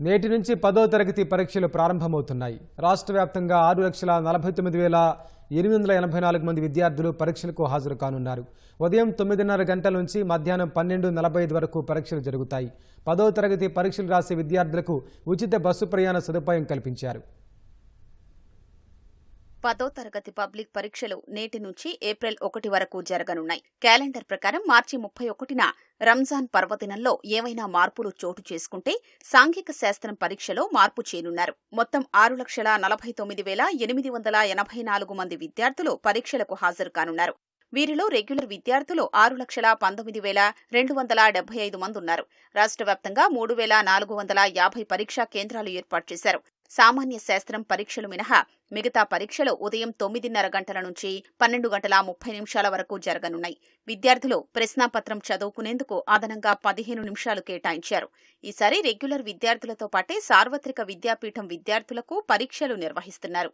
నేటి నుంచి పదో తరగతి పరీక్షలు ప్రారంభమవుతున్నాయి. రాష్ట్ర వ్యాప్తంగా ఆరు లక్షల నలభై తొమ్మిది వేల ఎనిమిది వందల ఎనభై నాలుగు మంది విద్యార్థులు పరీక్షలకు హాజరు కానున్నారు ఉదయం తొమ్మిదిన్నర గంటల నుంచి మధ్యాహ్నం పన్నెండు నలభై ఐదు వరకు పరీక్షలు జరుగుతాయి. పదో తరగతి పరీక్షలు రాసే విద్యార్థులకు ఉచిత బస్సు ప్రయాణ సదుపాయం కల్పించారు. పదో తరగతి పబ్లిక్ పరీక్షలు నేటి నుంచి ఏప్రిల్ ఒకటి వరకు జరగనున్నాయి. క్యాలెండర్ ప్రకారం మార్చి ముప్పై ఒకటిన రంజాన్ పర్వదినంలో ఏవైనా మార్పులు చోటు చేసుకుంటే సాంఘిక శాస్త్రం పరీక్షలో మార్పు చేయనున్నారు మొత్తం ఆరు లక్షల నలభై తొమ్మిది వేల ఎనిమిది వందల ఎనభై నాలుగు మంది విద్యార్థులు పరీక్షలకు హాజరు కానున్నారు. వీరిలో రెగ్యులర్ విద్యార్థులు ఆరు లక్షల పంతొమ్మిది వేల రెండు వందల డెబ్బై ఐదు మంది ఉన్నారు. రాష్ట్ర వ్యాప్తంగా మూడు వేల నాలుగు వందల యాభై పరీక్షా కేంద్రాలు ఏర్పాటు చేశారు. సామాన్య శాస్త్రం పరీక్షలు మినహా మిగతా పరీక్షలు ఉదయం తొమ్మిదిన్నర గంటల నుంచి పన్నెండు గంటల ముప్పై నిమిషాల వరకు జరగనున్నాయి. విద్యార్థులు ప్రశ్నాపత్రం చదువుకునేందుకు అదనంగా పదిహేను నిమిషాలు కేటాయించారు. ఈసారి రెగ్యులర్ విద్యార్థులతో పాటే సార్వత్రిక విద్యాపీఠం విద్యార్థులకు పరీక్షలు నిర్వహిస్తున్నారు.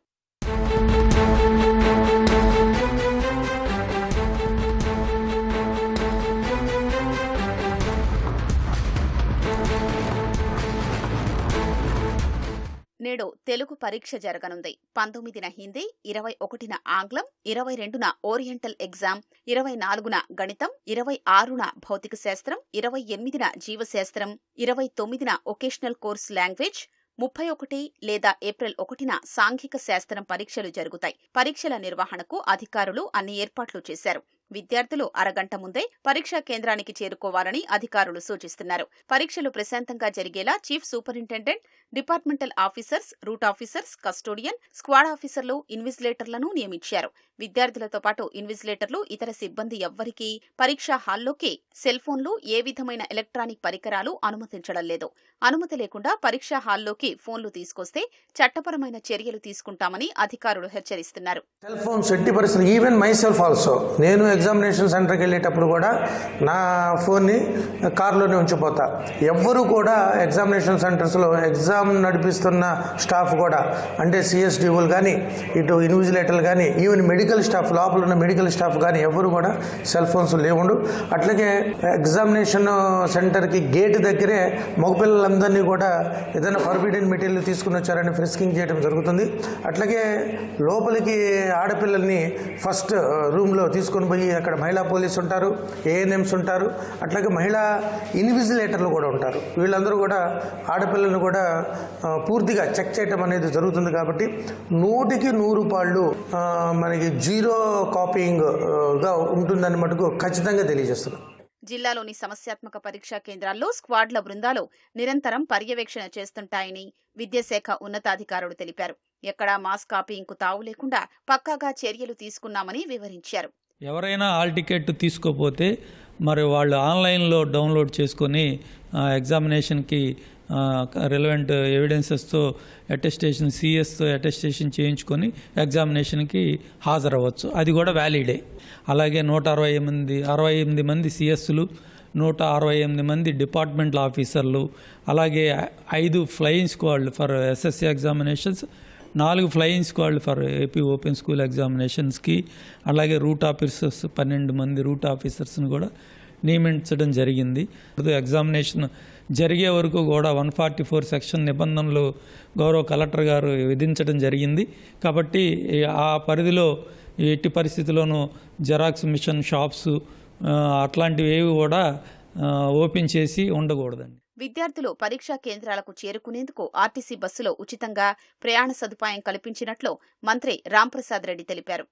నేడు తెలుగు పరీక్ష జరగనుంది. పంతొమ్మిదిన హిందీ ఇరవై ఒకటిన ఆంగ్లం ఇరవై రెండున ఓరియంటల్ ఎగ్జామ్ ఇరవై నాలుగున గణితం ఇరవై ఆరున భౌతిక శాస్త్రం ఇరవై ఎనిమిదిన జీవశాస్త్రం ఇరవై తొమ్మిదిన ఒకేషనల్ కోర్స్ లాంగ్వేజ్ ముప్పై ఒకటి లేదా ఏప్రిల్ ఒకటిన సాంఘిక శాస్త్రం పరీక్షలు జరుగుతాయి. పరీక్షల నిర్వహణకు అధికారులు అన్ని ఏర్పాట్లు చేశారు. విద్యార్థులు అరగంట ముందే పరీక్షా కేంద్రానికి చేరుకోవాలని అధికారులు సూచిస్తున్నారు. పరీక్షలు ప్రశాంతంగా జరిగేలా chief superintendent departmental officers route officers custodian squad ఆఫీసర్లు ఇన్విజిలేటర్లను నియమించారు. విద్యార్థులతో పాటు ఇన్విజిలేటర్లు ఇతర సిబ్బంది ఎవ్వరికీ పరీక్షా హాల్లోకి సెల్ ఫోన్లు ఏ విధమైన ఎలక్ట్రానిక్ పరికరాలు అనుమతించడం లేదు. అనుమతి లేకుండా పరీక్షా హాల్లోకి ఫోన్లు తీసుకొస్తే చట్టపరమైన చర్యలు తీసుకుంటామని అధికారులు హెచ్చరిస్తున్నారు. సెల్ ఫోన్స్ ఎట్టి పరిస్థితులు ఈవెన్ మై సెల్ఫ్ ఆల్సో. నేను ఎగ్జామినేషన్ సెంటర్కి వెళ్ళేటప్పుడు కూడా నా ఫోన్ని కార్లోనే ఉంచిపోతా. ఎవ్వరూ కూడా ఎగ్జామినేషన్ సెంటర్స్లో ఎగ్జామ్ నడిపిస్తున్న స్టాఫ్ కూడా అంటే సిఎస్డిఓలు కానీ ఇటు ఇన్విజిలేటర్లు కానీ ఈవెన్ మెడికల్ స్టాఫ్ లోపల ఉన్న మెడికల్ స్టాఫ్ కానీ ఎవరు కూడా సెల్ ఫోన్స్ లేవుండు. అట్లాగే ఎగ్జామినేషన్ సెంటర్కి గేట్ దగ్గరే మగపిల్లలందరినీ కూడా ఏదైనా ఫర్బిడెన్ మెటీరియల్ తీసుకుని వచ్చారని ఫ్రిస్కింగ్ చేయడం జరుగుతుంది. అట్లాగే లోపలికి ఆడపిల్లల్ని ఫస్ట్ రూమ్లో తీసుకొని పోయి అక్కడ మహిళా పోలీస్ ఉంటారు ఏఎన్ఎంస్ ఉంటారు అట్లాగే మహిళా ఇన్విజిలేటర్లు కూడా ఉంటారు. వీళ్ళందరూ కూడా ఆడపిల్లలను కూడా పూర్తిగా చెక్ చేయటం అనేది జరుగుతుంది కాబట్టి నూటికి నూరు పాళ్ళు మనకి జీరో కాపీయింగ్గా ఉంటుందని మటుకు ఖచ్చితంగా తెలియజేస్తున్నాం. జిల్లాలోని సమస్యాత్మక పరీక్షా కేంద్రాల్లో స్క్వాడ్ల బృందాలు నిరంతరం పర్యవేక్షణ చేస్తుంటాయని విద్యాశాఖ ఉన్నతాధికారులు తెలిపారు. ఎక్కడా మాస్ కాపీయింగ్కు తావు లేకుండా పక్కాగా చర్యలు తీసుకున్నామని వివరించారు. ఎవరైనా హాల్ టికెట్ తీసుకోపోతే మరి వాళ్ళు ఆన్లైన్లో డౌన్లోడ్ చేసుకొని ఎగ్జామినేషన్కి రిలవెంట్ ఎవిడెన్సెస్తో అటెస్టేషన్ సిఎస్తో అటెస్టేషన్ చేయించుకొని ఎగ్జామినేషన్కి హాజరవ్వచ్చు. అది కూడా వ్యాలిడే అలాగే నూట అరవై ఎనిమిది అరవై ఎనిమిది మంది సిఎస్లు నూట అరవై ఎనిమిది మంది డిపార్ట్మెంట్ ఆఫీసర్లు అలాగే ఐదు ఫ్లయింగ్ స్క్వాడ్లు ఫర్ ఎస్ఎస్సి ఎగ్జామినేషన్స్ నాలుగు ఫ్లయింగ్ స్క్వాడ్లు ఫర్ ఏపీ ఓపెన్ స్కూల్ ఎగ్జామినేషన్స్కి అలాగే రూట్ ఆఫీసర్స్ పన్నెండు మంది రూట్ ఆఫీసర్స్ని కూడా నియమించడం జరిగింది. ఎగ్జామినేషన్ జరిగే వరకు కూడా వన్ ఫార్టీ ఫోర్ సెక్షన్ నిబంధనలు గౌరవ కలెక్టర్ గారు విధించడం జరిగింది. కాబట్టి ఆ పరిధిలో ఎట్టి పరిస్థితుల్లోనూ జెరాక్స్ మిషన్ షాప్స్ అట్లాంటివి ఏవి కూడా ఓపెన్ చేసి ఉండకూడదండి. విద్యార్థులు పరీక్షా కేంద్రాలకు చేరుకునేందుకు ఆర్టీసీ బస్సులో ఉచితంగా ప్రయాణ సదుపాయం కల్పించినట్లు మంత్రి రాంప్రసాద్ రెడ్డి తెలిపారు.